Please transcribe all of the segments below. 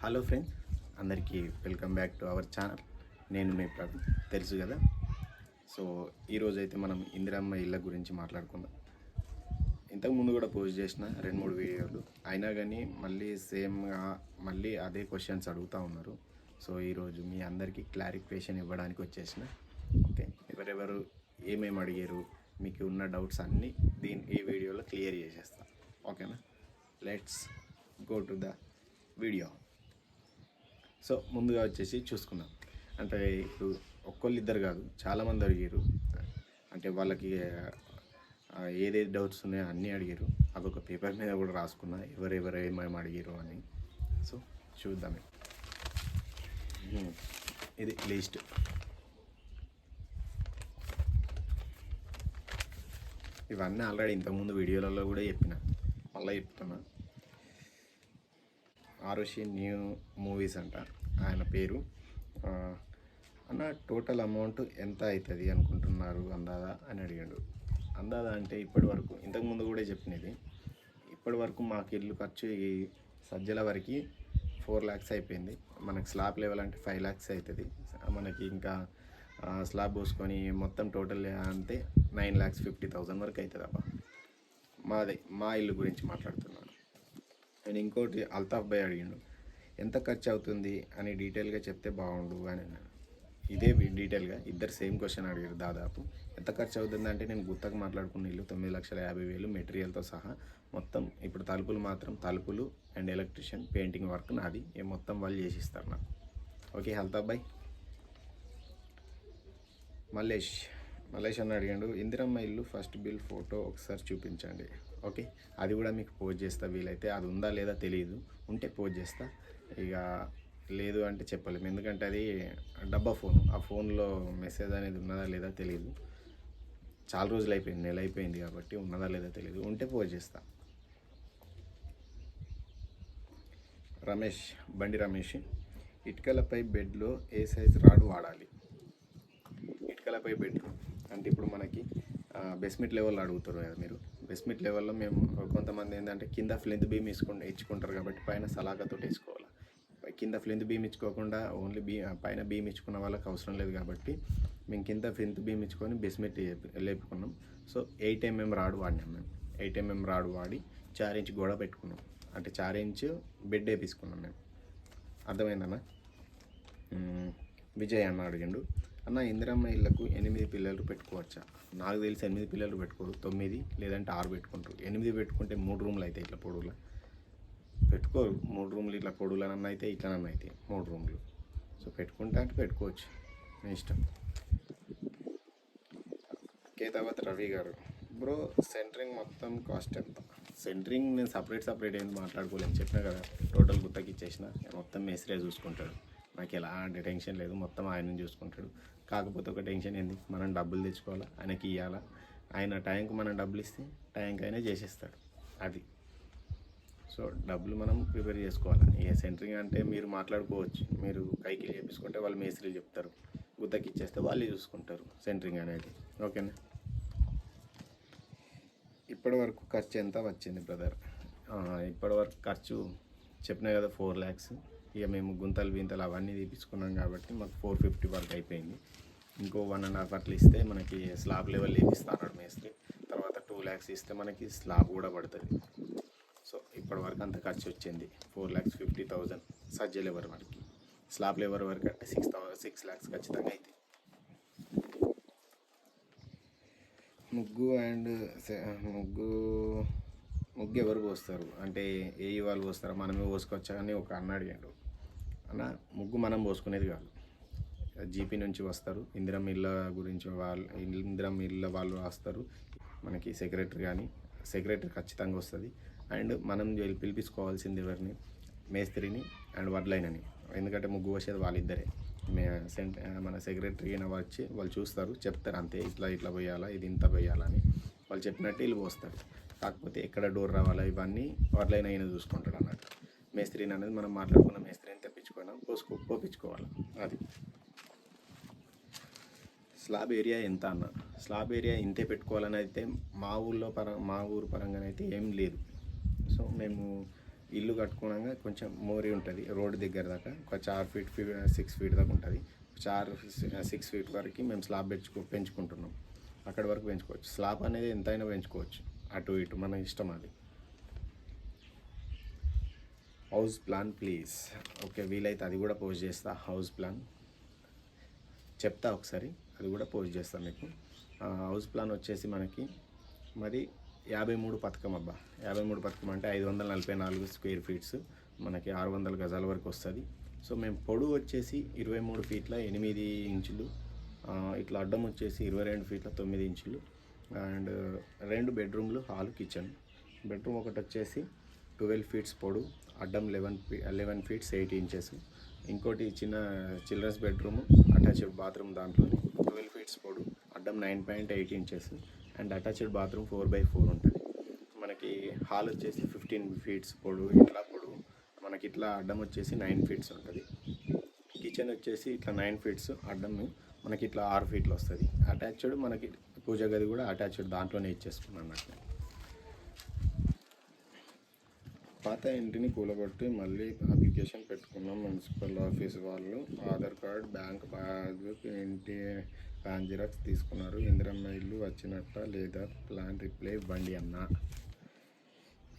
Hello friends అందరికీ welcome back to our channel. నేను మీ ప్రవీణ్ తెలుసు కదా? సో ఈరోజు అయితే మనం ఇందిరమ్మ ఇళ్ళ గురించి మాట్లాడుకుందాం. ఇంతకు ముందు కూడా పోస్ట్ చేసిన రెండు మూడు వీడియోలు. అయినా కానీ మళ్ళీ సేమ్గా మళ్ళీ అదే క్వశ్చన్స్ అడుగుతూ ఉన్నారు. సో ఈరోజు మీ అందరికీ క్లారిఫికేషన్ ఇవ్వడానికి వచ్చేసిన. ఓకే ఎవరెవరు ఏమేమి అడిగారు మీకు ఉన్న డౌట్స్ అన్నీ దీని ఈ వీడియోలో క్లియర్ చేసేస్తాను ఓకేనా? Let's go to the video so ముందుగా వచ్చేసి చూసుకున్నాం అంటే ఇప్పుడు ఒక్కళ్ళు ఇద్దరు కాదు చాలామంది అడిగారు. అంటే వాళ్ళకి ఆ, ఏదేది డౌట్స్ ఉన్నాయో అన్నీ అడిగారు. అదొక పేపర్ మీద కూడా రాసుకున్నా ఎవరెవరు ఏమేమి అడిగారు అని. సో చూద్దాం ఇది లిస్ట్. ఇవన్నీ ఆల్రెడీ ఇంతకుముందు వీడియోలలో కూడా చెప్పిన. మళ్ళీ చెప్తున్నా. ఆరుషి న్యూ మూవీస్ అంట. ఆయన పేరు. అన్న టోటల్ అమౌంట్ ఎంత అవుతుంది అనుకుంటున్నారు అందాదా? అని అడిగాడు. అందాదా అంటే ఇప్పటి వరకు ఇంతకుముందు కూడా చెప్పినది ఇప్పటి వరకు మాకు ఇల్లు ఖర్చు ఈ సజ్జల వరకు ఫోర్ ల్యాక్స్ అయిపోయింది. మనకి స్లాబ్ లెవెల్ అంటే ఫైవ్ ల్యాక్స్ అవుతుంది. మనకి ఇంకా స్లాబ్ పోసుకొని మొత్తం టోటల్ అంటే నైన్ ల్యాక్స్ ఫిఫ్టీ థౌజండ్ వరకు అవుతుంది అబ్బా మాది మా ఇల్లు గురించి మాట్లాడుతున్నాను. నేను ఇంకోటి అల్తాఫ్ భాయ్ అడిగిండు. ఎంత ఖర్చు అవుతుంది అని డీటెయిల్గా చెప్తే బాగుండు అని అన్నాను ఇదే డీటెయిల్గా ఇద్దరు సేమ్ క్వశ్చన్ అడిగారు దాదాపు. ఎంత ఖర్చు అవుతుంది అంటే నేను గుత్తకు మాట్లాడుకున్న ఇల్లు తొమ్మిది లక్షల యాభై వేలు మెటీరియల్తో సహా మొత్తం ఇప్పుడు తలుపులు మాత్రం తలుపులు అండ్ ఎలక్ట్రిషియన్ పెయింటింగ్ వర్క్ నాది. ఏ మొత్తం వాళ్ళు చేసిస్తారు నాకు. ఓకే అల్తాఫ్ బాయ్ మల్లేష్ మల్లేష్ అని అడిగాడు ఇందిరమ్మ ఇల్లు ఫస్ట్ బిల్ ఫోటో ఒకసారి చూపించండి. ఓకే అది కూడా మీకు పోస్ట్ చేస్తా వీలైతే. అది ఉందా లేదా తెలియదు ఉంటే పోస్ట్ చేస్తా. ఇక లేదు అంటే చెప్పలేము ఎందుకంటే అది డబ్బా ఫోన్. ఆ ఫోన్లో మెసేజ్ అనేది ఉన్నదా లేదా తెలియదు చాలా రోజులు అయిపోయింది నెల అయిపోయింది కాబట్టి ఉన్నదా లేదా తెలియదు ఉంటే పోస్ట్ చేస్తా. రమేష్ బండి రమేష్ ఇటుకలపై బెడ్లో ఏ సైజ్ రాడ్ వాడాలి? ఇటుకలపై బెడ్. అంటే ఇప్పుడు మనకి బెస్మిట్ లెవెల్ అడుగుతారు కదా మీరు. బెస్మిట్ లెవెల్లో మేము కొంతమంది ఏంటంటే కింద ఫ్లెంత్ బీమ్ వేసుకుంటే ఇచ్చుకుంటారు కాబట్టి పైన సలాకతో వేసుకోవాలి. కింద ఫ్లింత్ బీమ్ ఇచ్చుకోకుండా ఓన్లీ బీ పైన బీమ్ ఇచ్చుకున్న వాళ్ళకి అవసరం లేదు కాబట్టి మేము కింద ఫ్లింత్ బీమ్ ఇచ్చుకొని బెస్మెట్ లేపుకున్నాం. సో ఎయిట్ ఎంఎం రాడ్ వాడినాం మేము. ఎయిట్ ఎంఎం రాడ్ వాడి చార్ ఇంచ్ గోడ పెట్టుకున్నాం. అంటే చార్ ఇంచ్ బెడ్ వేపించుకున్నాం మేము. అర్థమైందన్నా? విజయ్ అన్న అడిగిండు. అన్న ఇందిరమ్మ ఇళ్ళకు ఎనిమిది పిల్లలు పెట్టుకోవచ్చా? నాకు తెలిసి ఎనిమిది పిల్లలు పెట్టుకోరు. తొమ్మిది లేదంటే ఆరు పెట్టుకుంటారు. ఎనిమిది పెట్టుకుంటే మూడు రూమ్లు అయితే ఇట్లా పొడవులో? పెట్టుకోరు. మూడు రూమ్లు ఇట్లా పొడుగులనన్నా అయితే ఇట్లనన్నా అయితే మూడు రూమ్లు. సో పెట్టుకుంటా అంటే పెట్టుకోవచ్చు. మీ ఇష్టం. కేతావత్ రవి గారు. బ్రో సెంటరింగ్ మొత్తం కాస్ట్ ఎంత? సెంటరింగ్ నేను సపరేట్ సపరేట్ ఏంది మాట్లాడుకోలేను. చెప్పినా కదా టోటల్ గుత్తకి ఇచ్చేసిన మొత్తం మేస్త్రే చూసుకుంటాడు. నాకు ఎలాంటి టెన్షన్ లేదు. మొత్తం ఆయన చూసుకుంటాడు. కాకపోతే ఒక టెన్షన్ ఏంది? మనం డబ్బులు తెచ్చుకోవాలా? ఆయనకి ఇవ్వాలా ఆయన టైంకి మనం డబ్బులు ఇస్తే టైంకి అయినా చేసేస్తాడు. అది. సో డబ్బులు మనం ప్రిపేర్ చేసుకోవాలి? ఏ సెంటరింగ్ అంటే మీరు మాట్లాడుకోవచ్చు. మీరు కైకి చేపించుకుంటే వాళ్ళు మేస్త్రీలు చెప్తారు. గుత్తకి ఇచ్చేస్తే వాళ్ళే చూసుకుంటారు సెంటరింగ్ అనేది. ఓకేనా? ఇప్పటి వరకు ఖర్చు ఎంత వచ్చింది బ్రదర్? ఇప్పటి వరకు ఖర్చు చెప్పినా కదా ఫోర్ ల్యాక్స్. ఇక మేము గుంతలు బింతలు అవన్నీ తీపించుకున్నాం కాబట్టి మాకు ఫోర్ ఫిఫ్టీ వరకు అయిపోయింది. ఇంకో వన్ అండ్ హాఫ్ అట్లా ఇస్తే మనకి స్లాబ్ లెవెల్ వేపిస్తాడు మేస్త్రి. తర్వాత టూ ల్యాక్స్ ఇస్తే మనకి స్లాబ్ కూడా పడుతుంది. ఇప్పటి వరకు అంత ఖర్చు వచ్చింది. ఫోర్ ల్యాక్స్ ఫిఫ్టీ థౌజండ్ సజ్జ లెవర్ వరకు స్లాబ్ లెవర్ వరకు అంటే సిక్స్ థౌసండ్ సిక్స్ ల్యాక్స్ ఖచ్చితంగా అయితే ముగ్గు అండ్ ముగ్గు ముగ్గు ఎవరు పోస్తారు? అంటే ఏ వాళ్ళు పోస్తారో మనమే పోసుకోవచ్చా అని ఒక అన్న అడిగాడు. అన్న ముగ్గు మనం పోసుకునేది కాదు. జీపీ నుంచి వస్తారు. ఇందిరం ఇళ్ళ గురించి వాళ్ళు ఇందిరం ఇళ్ళ వాళ్ళు రాస్తారు. మనకి సెక్రటరీ కానీ సెక్రటరీ ఖచ్చితంగా వస్తుంది. అండ్ మనం పిలిపించుకోవాల్సింది ఎవరిని? మేస్త్రిని అండ్ వడ్లైనని. ఎందుకంటే ముగ్గు పోసేది వాళ్ళిద్దరే. మే సెంట మన సెక్రటరీ అయినా వచ్చి వాళ్ళు చూస్తారు చెప్తారు అంతే. ఇట్లా ఇట్లా పోయాలా ఇది ఇంత పోయాలని వాళ్ళు చెప్పినట్టు వీళ్ళు పోస్తారు. కాకపోతే ఎక్కడ డోర్ రావాలా ఇవన్నీ వడ్లైన అయినా చూసుకుంటాడు అన్నట్టు. మేస్త్రిని అనేది మనం మాట్లాడుకున్న మేస్త్రిని తెప్పించుకున్నాం పోసుకో పోపించుకోవాలి. అది. స్లాబ్ ఏరియా ఎంత అన్న? స్లాబ్ ఏరియా ఇంతే పెట్టుకోవాలని అయితే మా ఊళ్ళో పర మా ఊరు పరంగానైతే ఏం లేదు. మేము ఇల్లు కట్టుకోవడంగా కొంచెం మోరి ఉంటుంది రోడ్డు దగ్గర దాకా. ఒక చార్ ఫీట్ ఫీ సిక్స్ ఫీట్ దాకా ఉంటుంది. చార్ సిక్స్ ఫీట్ వరకు మేము స్లాబ్ పెంచుకో పెంచుకుంటున్నాం. అక్కడి వరకు పెంచుకోవచ్చు. స్లాబ్ అనేది ఎంతైనా పెంచుకోవచ్చు. అటు ఇటు మన ఇష్టం అది. House plan please. ఓకే వీలైతే అది కూడా పోస్ట్ చేస్తా. House plan. చెప్తా ఒకసారి అది కూడా పోస్ట్ చేస్తాను మీకు. హౌస్ ప్లాన్ వచ్చేసి మనకి మరి యాభై మూడు పథకం అబ్బా. యాభై మూడు పథకం అంటే ఐదు వందల నలభై నాలుగు స్క్వేర్ ఫీట్స్. మనకి ఆరు వందల గజాల వరకు వస్తుంది. సో మేము పొడవు వచ్చేసి ఇరవై మూడు ఫీట్ల ఎనిమిది ఇంచులు ఇట్లా అడ్డం వచ్చేసి ఇరవై రెండు ఫీట్ల తొమ్మిది ఇంచులు అండ్ రెండు బెడ్రూమ్లు హాల్ కిచెన్. బెడ్రూమ్ ఒకటి వచ్చేసి ట్వెల్వ్ ఫీట్స్ పొడు అడ్డం లెవెన్ ఫీ లెవెన్ ఫీట్స్ ఎయిట్ ఇంచెస్. ఇంకోటి చిన్న చిల్డ్రన్స్ బెడ్రూమ్ అటాచ్డ్ బాత్రూమ్ దాంట్లో ట్వెల్వ్ ఫీట్స్ పొడు అడ్డం nine point eight inches. And attached bathroom four by four ఉంటుంది. మనకి హాల్ వచ్చేసి ఫిఫ్టీన్ ఫీట్స్ పొడవు ఇట్లా పొడవు మనకి ఇట్లా అడ్డం వచ్చేసి నైన్ ఫీట్స్ ఉంటుంది. కిచెన్ వచ్చేసి ఇట్లా నైన్ ఫీట్స్ అడ్డం మనకి ఇట్లా ఆరు ఫీట్లు వస్తుంది. అటాచ్డ్ మనకి పూజ గది కూడా అటాచ్డ్ దాంట్లోనే ఇచ్చేసుకున్నాం అన్నట్టు పాత ఇంటిని కూలగొట్టి మళ్ళీ అప్లికేషన్ పెట్టుకున్నాం మున్సిపల్ ఆఫీస్ వాళ్ళు. ఆధార్ కార్డ్ బ్యాంక్ పాస్బుక్ ఇంటి ప్యాన్ జిరాక్స్ తీసుకున్నారు. ఇందిరమ్మ ఇల్లు వచ్చినట్ట లేదా? ప్లాన్ రిప్లై ఇవ్వండి అన్న.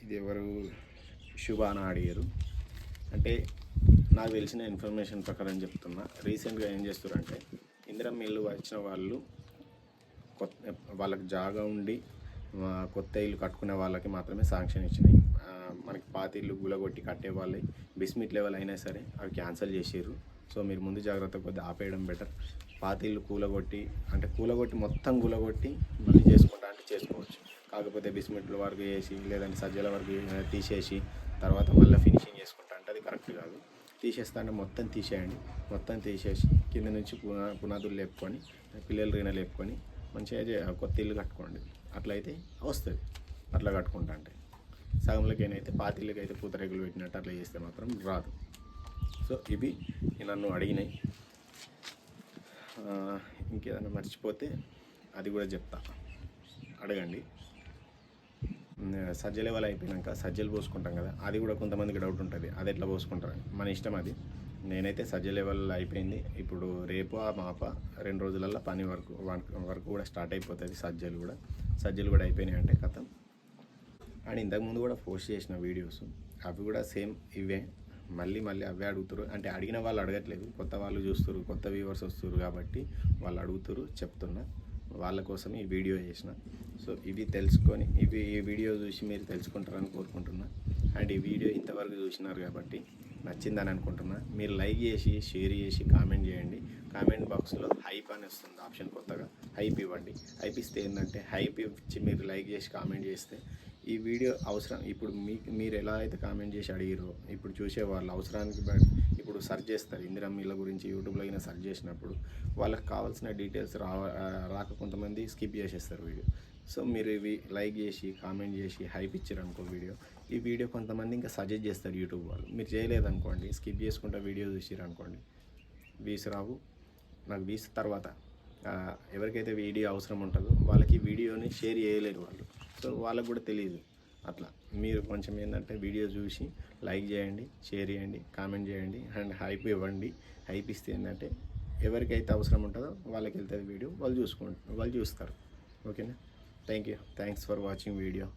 ఇది ఎవరు? శుభాన అడిగారు. అంటే నాకు తెలిసిన ఇన్ఫర్మేషన్ ప్రకారం చెప్తున్నా. రీసెంట్గా ఏం చేస్తారంటే ఇందిరమ్మ ఇల్లు వచ్చిన వాళ్ళు కొత్త వాళ్ళకి జాగా ఉండి కొత్త ఇల్లు కట్టుకునే వాళ్ళకి మాత్రమే శాంక్షన్ ఇచ్చినాయి. మనకి పాత ఇల్లు గులగొట్టి కట్టే వాళ్ళే. బిస్మిట్ లెవెల్ అయినా సరే అవి క్యాన్సిల్ చేసారు సో మీరు ముందు జాగ్రత్త కొద్దిగా ఆపేయడం బెటర్ పాతీళ్ళు కూలగొట్టి అంటే కూలగొట్టి మొత్తం కూలగొట్టి మళ్ళీ చేసుకుంటా అంటే చేసుకోవచ్చు. కాకపోతే బిస్మిట్ల వరకు వేసి లేదంటే సజ్జల వరకు తీసేసి తర్వాత మళ్ళీ ఫినిషింగ్ చేసుకుంటా అంటే అది కరెక్ట్ కాదు. తీసేస్తా అంటే మొత్తం తీసేయండి. మొత్తం తీసేసి కింద నుంచి పునా పునాదులు లేపుకొని పిల్లలు రీన లేపుకొని మంచిగా చే- కొత్త ఇల్లు కట్టుకోండి. అట్లయితే వస్తుంది. అట్లా కట్టుకుంటా అంటే. సగంలోకి అయితే పాతిళ్ళకి అయితే పూతరేకులు పెట్టినట్టు అట్లా చేస్తే మాత్రం రాదు. సో ఇవి నన్ను అడిగినాయి. ఆ, ఇంకేదైనా మర్చిపోతే అది కూడా చెప్తా. అడగండి. ఉమ్, సజ్జ లెవెల్ అయిపోయినాక సజ్జలు పోసుకుంటాం కదా అది కూడా కొంతమందికి డౌట్ ఉంటుంది. అది ఎట్లా పోసుకుంటారు మన ఇష్టం అది. నేనైతే సజ్జ లెవెల్ అయిపోయింది. ఇప్పుడు రేపు ఆ మాప రెండు రోజులల్లో పని వరకు వరకు కూడా స్టార్ట్ అయిపోతుంది సజ్జలు కూడా. సజ్జలు కూడా అయిపోయినాయి అంటే కథ. అండ్ ఇంతకుముందు కూడా పోస్ట్ చేసిన వీడియోస్ అవి కూడా సేమ్ ఇవే. మళ్ళీ మళ్ళీ అవే అడుగుతారు అంటే అడిగిన వాళ్ళు అడగట్లేదు. కొత్త వాళ్ళు చూస్తారు కొత్త వ్యూవర్స్ వస్తారు కాబట్టి వాళ్ళు అడుగుతారు చెప్తున్నా. వాళ్ళ కోసం ఈ వీడియో చేసిన. సో ఇవి తెలుసుకొని ఇవి ఈ వీడియో చూసి మీరు తెలుసుకుంటారని కోరుకుంటున్నా. అండ్ ఈ వీడియో ఇంతవరకు చూసినారు కాబట్టి నచ్చిందని అనుకుంటున్నా. మీరు లైక్ చేసి షేర్ చేసి కామెంట్ చేయండి. కామెంట్ బాక్స్లో హైప్ అని వస్తుంది ఆప్షన్ కొత్తగా. హైప్ ఇవ్వండి. హైప్ ఇస్తే ఏంటంటే హైప్ ఇచ్చి మీరు లైక్ చేసి కామెంట్ చేస్తే ఈ వీడియో అవసరం ఇప్పుడు మీకు మీరు ఎలా అయితే కామెంట్ చేసి అడిగిరో ఇప్పుడు చూసే వాళ్ళు అవసరానికి ఇప్పుడు సెర్చ్ చేస్తారు. ఇందిరమ్మీల గురించి యూట్యూబ్లో అయినా సెర్చ్ చేసినప్పుడు వాళ్ళకి కావాల్సిన డీటెయిల్స్ రా రాక కొంతమంది స్కిప్ చేసేస్తారు వీడియో. సో మీరు ఇవి లైక్ చేసి కామెంట్ చేసి హైప్ ఇచ్చారు అనుకో వీడియో ఈ వీడియో కొంతమంది ఇంకా సజెస్ట్ చేస్తారు యూట్యూబ్ వాళ్ళు. మీరు చేయలేదనుకోండి స్కిప్ చేసుకుంటా వీడియో చూసారు అనుకోండి వీస్ రావు. నాకు వీస్ తర్వాత ఎవరికైతే వీడియో అవసరం ఉంటుందో వాళ్ళకి వీడియోని షేర్ చేయలేరు వాళ్ళు. సో వాళ్ళకు కూడా తెలియదు. అట్లా. మీరు కొంచెం ఏంటంటే వీడియో చూసి లైక్ చేయండి షేర్ చేయండి కామెంట్ చేయండి అండ్ హైప్ ఇవ్వండి. హైప్ ఇస్తే ఏంటంటే ఎవరికైతే అవసరం ఉంటుందో వాళ్ళకి వెళ్తుంది వీడియో వాళ్ళు చూసుకుంటారు వాళ్ళు చూస్తారు. ఓకేనా? Thank you thanks for watching video.